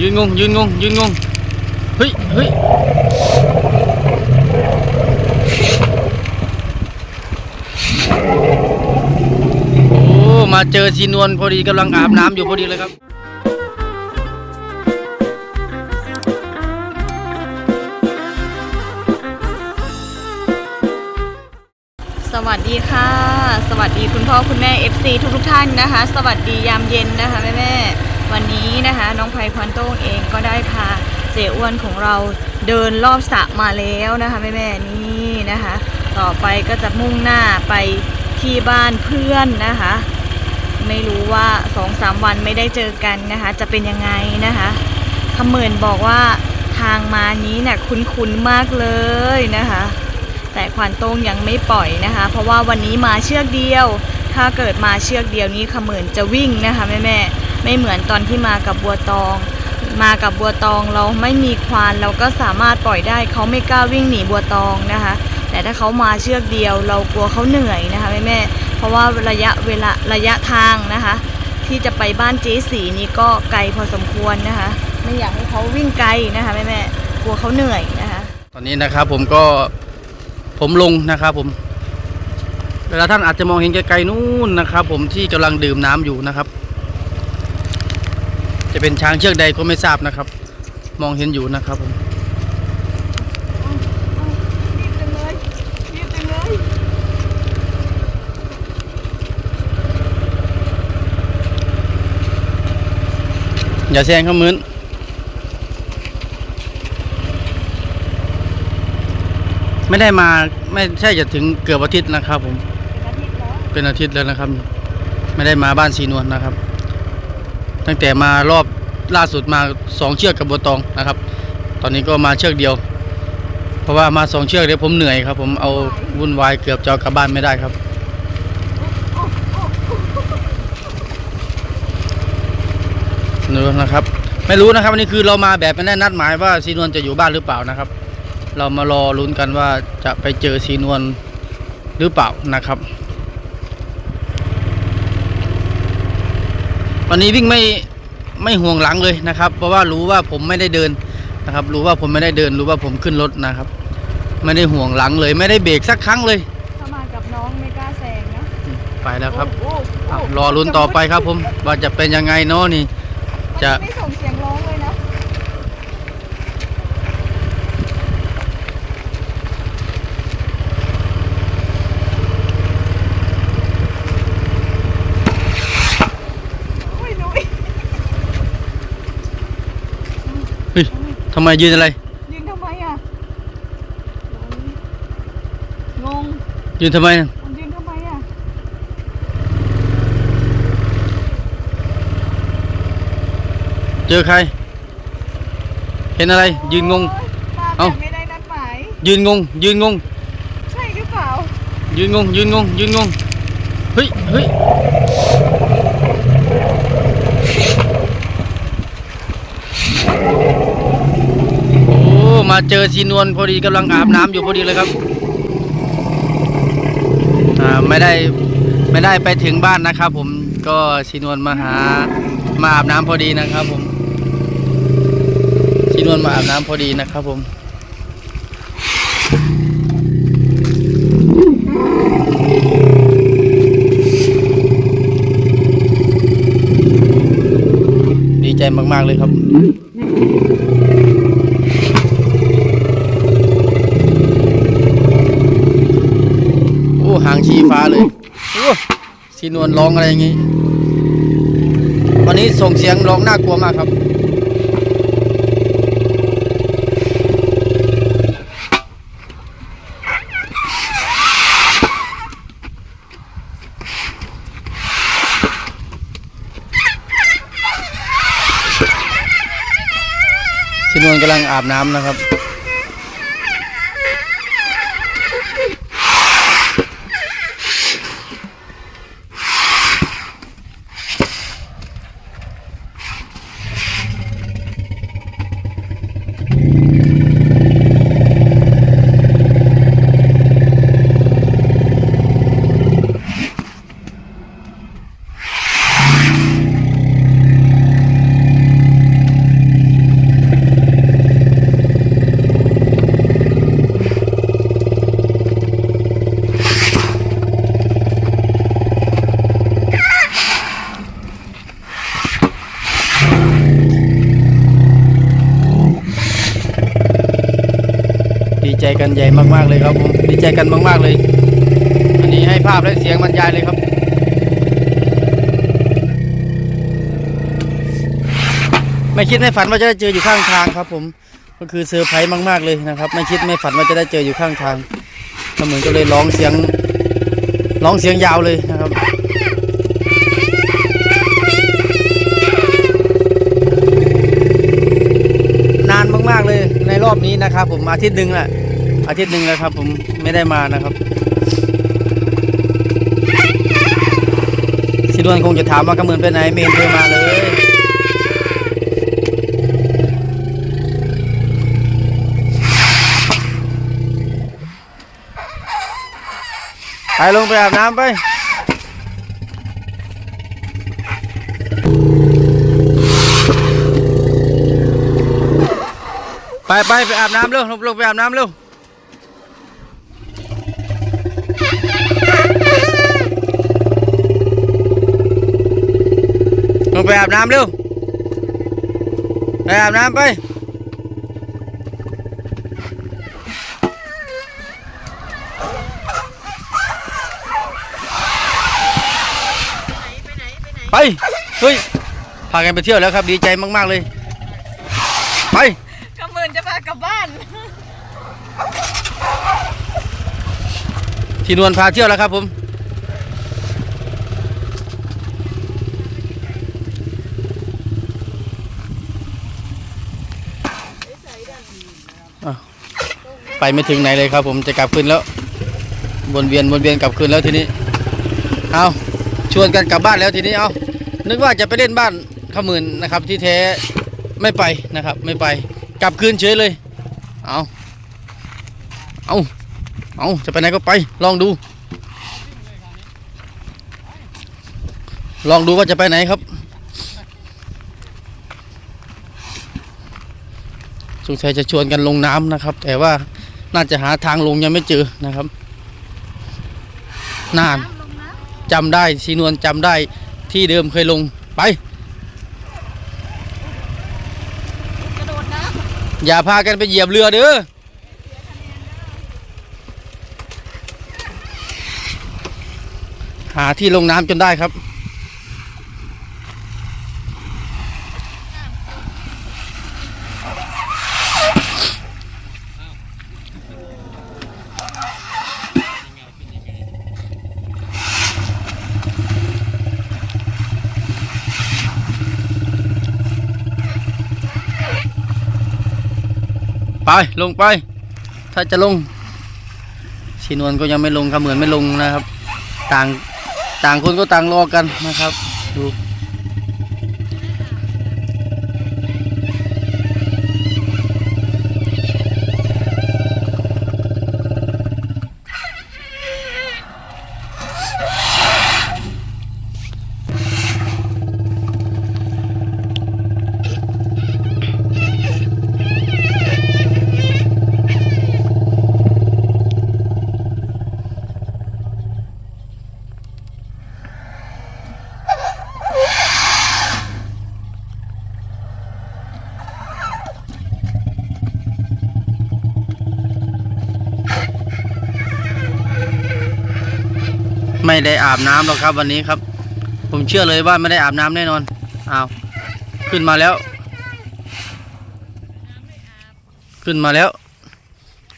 ยืนงงยืนงงยืนงงเฮ้ยเฮ้ยโอ้มาเจอชีนวลพอดีกำลังอาบน้ำอยู่พอดีเลยครับสวัสดีค่ะ สวัสดีคุณพ่อคุณแม่ FC ทุกทุกท่านนะคะ สวัสดียามเย็นนะคะแม่แม่ วันนี้นะคะน้องไพพรโต้งเองก็ได้พาเจอ้วนของเราเดินรอบสระมาแล้วนะคะแม่แม่นี่นะคะ ต่อไปก็จะมุ่งหน้าไปที่บ้านเพื่อนนะคะ ไม่รู้ว่าสองสามวันไม่ได้เจอกันนะคะ จะเป็นยังไงนะคะคำเหมือนบอกว่าทางมานี้เนี่ยคุ้นๆมากเลยนะคะ แต่ควานโต้งยังไม่ปล่อยนะคะ เพราะว่าวันนี้มาเชือกเดียว ถ้าเกิดมาเชือกเดียวนี้เขมือนจะวิ่งนะคะแม่แม่ ไม่เหมือนตอนที่มากับบัวตอง มากับบัวตองเราไม่มีควานเราก็สามารถปล่อยได้เขาไม่กล้าวิ่งหนีบัวตองนะคะ แต่ถ้าเขามาเชือกเดียว เรากลัวเขาเหนื่อยนะคะแม่แม่เพราะว่าระยะเวลาระยะทางนะคะ ที่จะไปบ้านเจ๊สีนี่ก็ไกลพอสมควรนะคะ ไม่อยากให้เขาวิ่งไกลนะคะแม่แม่กลัวเขาเหนื่อยนะคะ ตอนนี้นะครับผมก็ผมลงนะครับผมเวลาท่านอาจจะมองเห็นไกลๆนู่นนะครับ ผมที่กำลังดื่มน้ำอยู่นะครับ จะเป็นช้างเชือกใดก็ไม่ทราบนะครับ มองเห็นอยู่นะครับผมรีบจังเลยรีบจังเลยอย่าแซงเข้ามือนไม่ได้มาไม่ใช่จะถึงเกือบอาทิตย์นะครับผมอาทิตย์แล้วเป็นอาทิตย์แล้วนะครับ ไม่ได้มาบ้านสีนวลนะครับ ตั้งแต่มารอบล่าสุดมาสองเชือกกับบัวตองนะครับ ตอนนี้ก็มาเชือกเดียว เพราะว่ามาสองเชือกเดี๋ยวผมเหนื่อยครับ ผมเอาวุ่นวายเกือบจะกลับบ้านไม่ได้ครับ นูนะครับ ไม่รู้นะครับวันนี้คือเรามาแบบไม่ได้นัดหมายว่าสีนวลจะอยู่บ้านหรือเปล่านะครับ เรามารอลุ้นกันว่าจะไปเจอสีนวลหรือเปล่านะครับวันนี้วิ่งไม่ ไม่ห่วงหลังเลยนะครับ เพราะว่ารู้ว่าผมไม่ได้เดินนะครับ รู้ว่าผมไม่ได้เดิน รู้ว่าผมขึ้นรถนะครับ ไม่ได้ห่วงหลังเลย ไม่ได้เบรกสักครั้งเลยถ้ามากับน้องไม่กล้าแซงนะไปแล้วครับโอ้โหอะรอลุ้นต่อไปครับผมว่าจะเป็นยังไงเนาะนี่ จะ ไม่ส่งเสียงร้องเลยนะ โอ้ยนุ้ย เฮ้ย ทำไมยืนอะไร ยืนทำไมอะงงยืนทำไมน่ะมันยืนทำไมอะเจอใคร เห็นอะไร ยืนงง โอ๊ยมาเอ้าแบบไม่ได้นัดหมายยืนงง ยืนงง ใช่หรือเปล่ายืนงง ยืนงง ยืนงง เฮ้ยเฮ้ย โอ้ มาเจอชีนวลพอดีกำลังอาบน้ำอยู่พอดีเลยครับไม่ได้ไม่ได้ไปถึงบ้านนะครับ ผมก็ชีนวลมาหามาอาบน้ำพอดีนะครับ ผมชีนวลมาอาบน้ำพอดีนะครับ ผมดีใจมาก ๆ เลยครับ โอ้หาง ชี้ฟ้าเลยโอ้สีนวลร้องอะไรอย่างงี้ วันนี้ส่งเสียงร้องน่ากลัวมากครับ สีนวลกำลังอาบน้ำนะครับ กันใหญ่มากๆเลยครับผมดีใจกันมาก ๆเลย อันนี้ให้ภาพและเสียงบรรยายเลยครับไม่คิดไม่ฝันว่าจะได้เจออยู่ข้างทางครับผมก็คือเซอร์ไพรส์มาก ๆเลยนะครับ ไม่คิดไม่ฝันว่าจะได้เจออยู่ข้างทางก็เหมือนก็เลยร้องเสียงร้องเสียงยาวเลยนะครับนานมากๆเลยในรอบนี้นะครับผมอาทิตย์หนึ่งแหละ อาทิตย์หนึ่งแล้วครับ ผมไม่ได้มานะครับสิดวนคงจะถามว่ากำเนินไปไหนเมนเคยมาเลย ไปลงไปอาบน้ำไปไปไปไปอาบน้ำเร็วลงลงไปอาบน้ำเร็ว ไปอาบน้ำเร็ว ไปอาบน้ำไป ไป เฮ้ย พากันไปเที่ยวแล้วครับ ดีใจมาก ๆ เลย ไป กำเมินจะพากลับบ้าน ที่นวลพาเที่ยวแล้วครับผม ไปไม่ถึงไหนเลยครับ ผมจะกลับคืนแล้ววนเวียนวนเวียนกลับคืนแล้วทีนี้เอาชวนกันกลับบ้านแล้วทีนี้เอานึกว่าจะไปเล่นบ้านขมื่นนะครับ ที่แท้ไม่ไปนะครับ ไม่ไปกลับคืนเฉยเลยเอาเอาเอาจะไปไหนก็ไปลองดู ลองดูว่าจะไปไหนครับสงสัยจะชวนกันลงน้ำนะครับ แต่ว่า น่าจะหาทางลงยังไม่เจอนะครับนานจำได้สีนวลจำได้ที่เดิมเคยลงไปอย่าพากันไปเหยียบเรือเด้อหาที่ลงน้ำจนได้ครับ ไปลงไป ถ้าจะลงชีนวลก็ยังไม่ลงครับเหมือนไม่ลงนะครับ ต่างต่างคนก็ต่างรอกันนะครับ ดู ไม่ได้อาบน้ำหรอกครับวันนี้ครับ ผมเชื่อเลยว่าไม่ได้อาบน้ำแน่นอนอ้าวขึ้นมาแล้ว ขึ้นมาแล้ว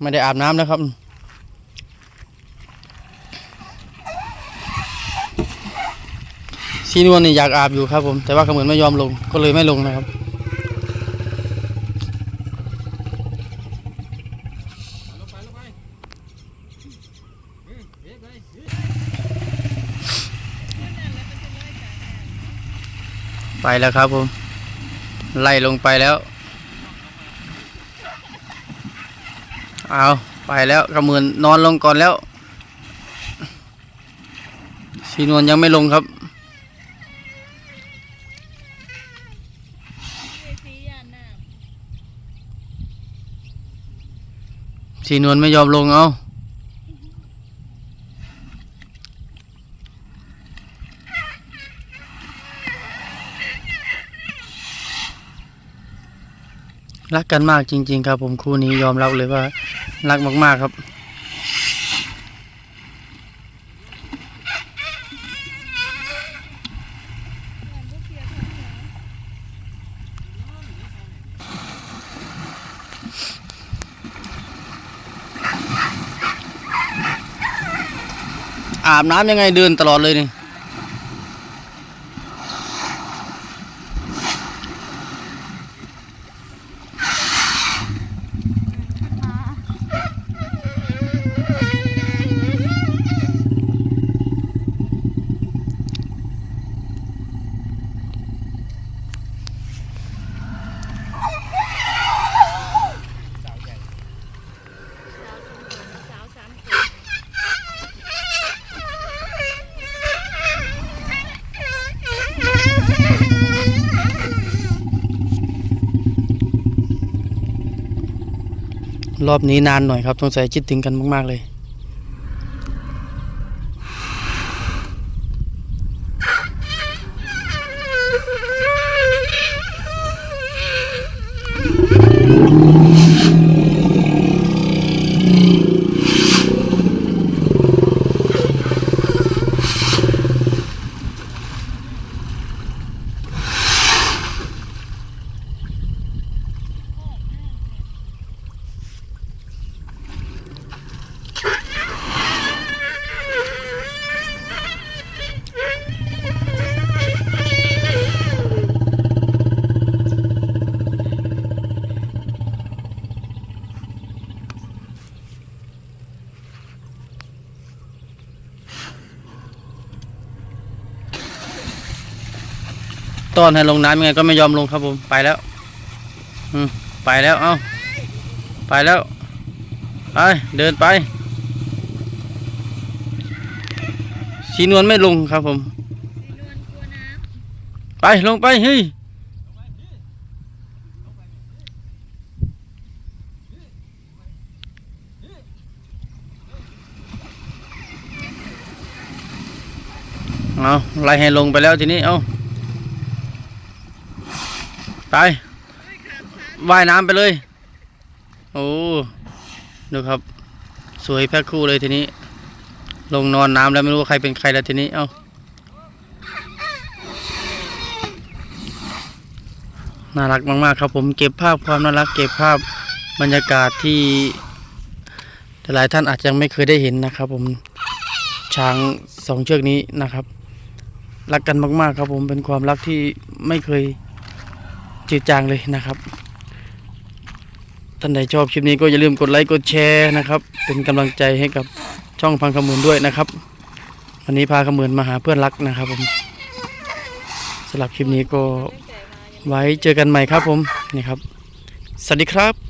ไม่ได้อาบน้ำนะครับซีนวลนี่อยากอาบอยู่ครับผมแต่ว่าขาเหมือนไม่ยอมลงก็เลยไม่ลงนะครับ แล้วครับผมไล่ลงไปแล้ว เอาไปแล้วกระมือนนอนลงก่อนแล้วสีนวลยังไม่ลงครับำสีนน้สีนวลไม่ยอมลงเอา รักกันมากจริง ๆ ครับ ผมคู่นี้ยอมรับเลยว่า รักมาก ๆ ครับ อาบน้ำยังไงเดินตลอดเลยนี่ รอบนี้นานหน่อยครับสงสัยคิดถึงกันมาก ๆ เลย ตอนให้ลงน้ำยังไงก็ไม่ยอมลงครับผมไปแล้ว อืมไปแล้วเอ้าไปแล้วไปเดินไปสีนวลไม่ลงครับผมไปลงไปเฮ้ยเอาไล่ให้ลงไปแล้วทีนี้เอา ไปว่ายน้ำไปเลย โอ้ดูครับ สวยแพ็คคู่เลยทีนี้ ลงนอนน้ำแล้วไม่รู้ว่าใครเป็นใครแล้วทีนี้ เอ้าน่ารักมากๆครับผมเก็บภาพความน่ารักเก็บภาพบรรยากาศที่หลายท่านอาจจะยังไม่เคยได้เห็นนะครับ ผมช้างสองเชือกนี้นะครับ รักกันมากๆครับผมเป็นความรักที่ไม่เคย จืดจางเลยนะครับ ท่านใดชอบคลิปนี้ก็อย่าลืมกดไลค์กดแชร์นะครับ เป็นกำลังใจให้กับช่องพังขมืนด้วยนะครับ วันนี้พาขมืนมาหาเพื่อนรักนะครับผมสำหรับคลิปนี้ก็ไว้เจอกันใหม่ครับผมนี่ครับ สวัสดีครับ